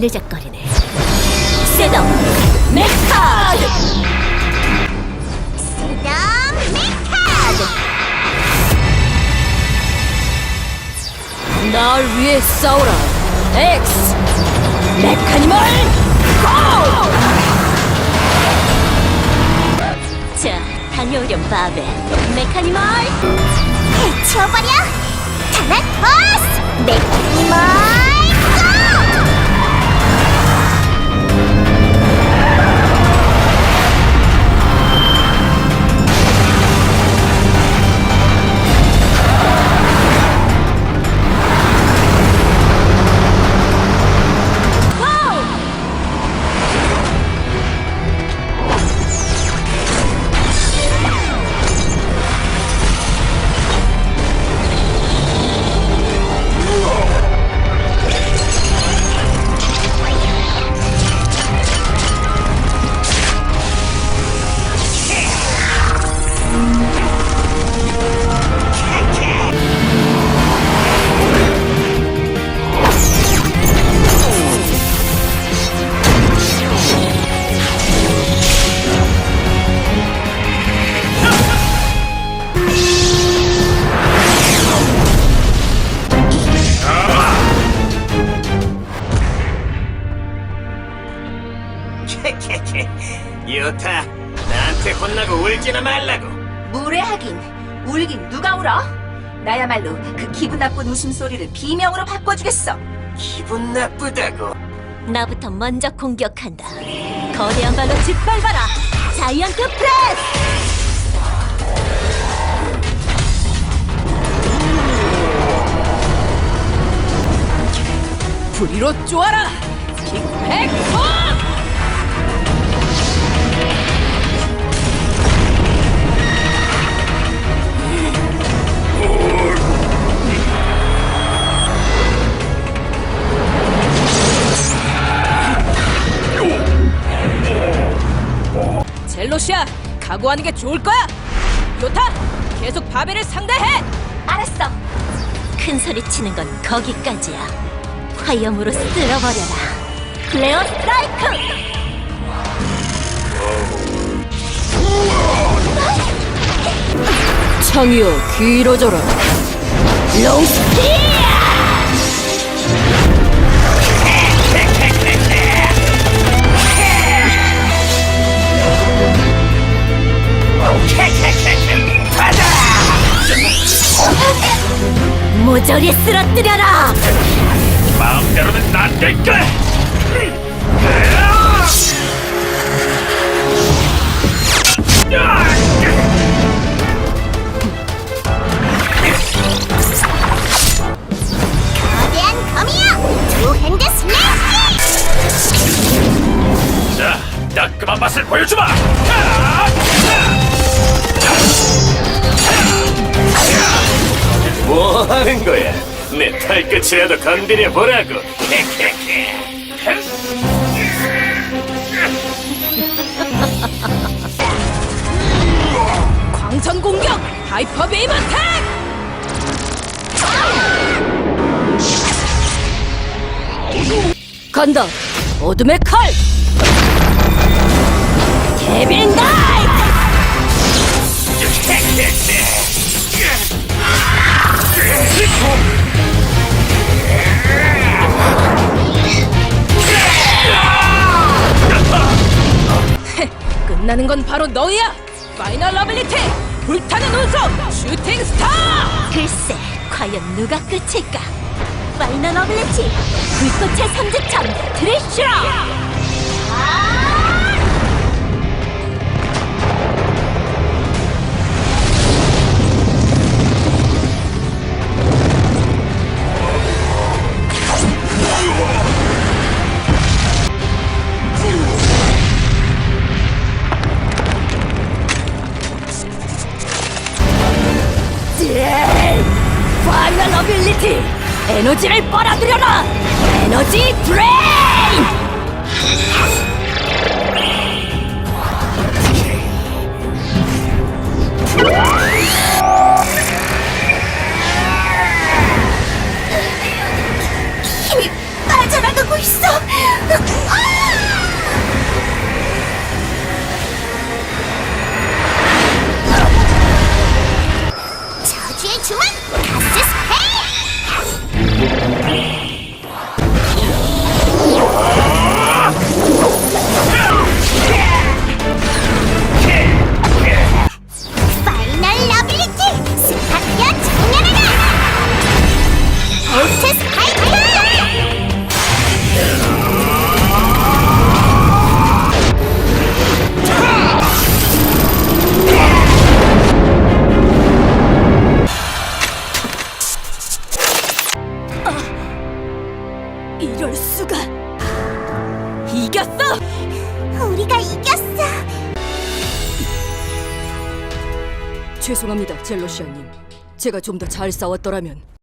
걸리적거리네. 세덤 메카드! 세덤 메카드 날 위해 싸우라. 엑스 메카니멀 고! 자, 다녀오렴 바베. 메카니멀 해치워버려 타나토스 메카니멀 유타, 나한테 혼나고 울지나 말라고. 무례하긴 울긴 누가 울어? 나야말로 그 기분 나쁜 웃음소리를 비명으로 바꿔주겠어 기분 나쁘다고. 나부터 먼저 공격한다. 거대한 발로 짓밟아라. 자이언트 프레스! 불이로 쪼아라 킥백포 젤로시아 각오하는 게 좋을 거야 요타 계속 바벨을 상대해 알았어. 큰 소리 치는 건 거기까지야. 화염으로 쓸어버려라. 플레어 스트라이크! 창이여 길어져라. 롱스피 모조리 쓰러뜨려라! 마음대로는 안 될 거야. 거대한 검이야 두 핸드 슬래시 자, 따끔한 맛을 보여주마. 뭐 하는 거야? 내 탈끝이라도 건드려 보라고. 광선 공격 하이퍼 베임 어택 간다! 어둠의 칼! 데빌 나 끝나는 건 바로 너야 파이널 러블리티 불타는 운석 슈팅 스타 글쎄, 과연 누가 끝일까? 파이널 어빌리티! 불꽃의 삼지창 드레쉬! 파 에너지를 빨아들여라! 에너지 드레인! 힘이 이럴 수가. 이겼어! 우리가 이겼어 죄송합니다, 젤로시아님. 제가 좀 더 잘 싸웠더라면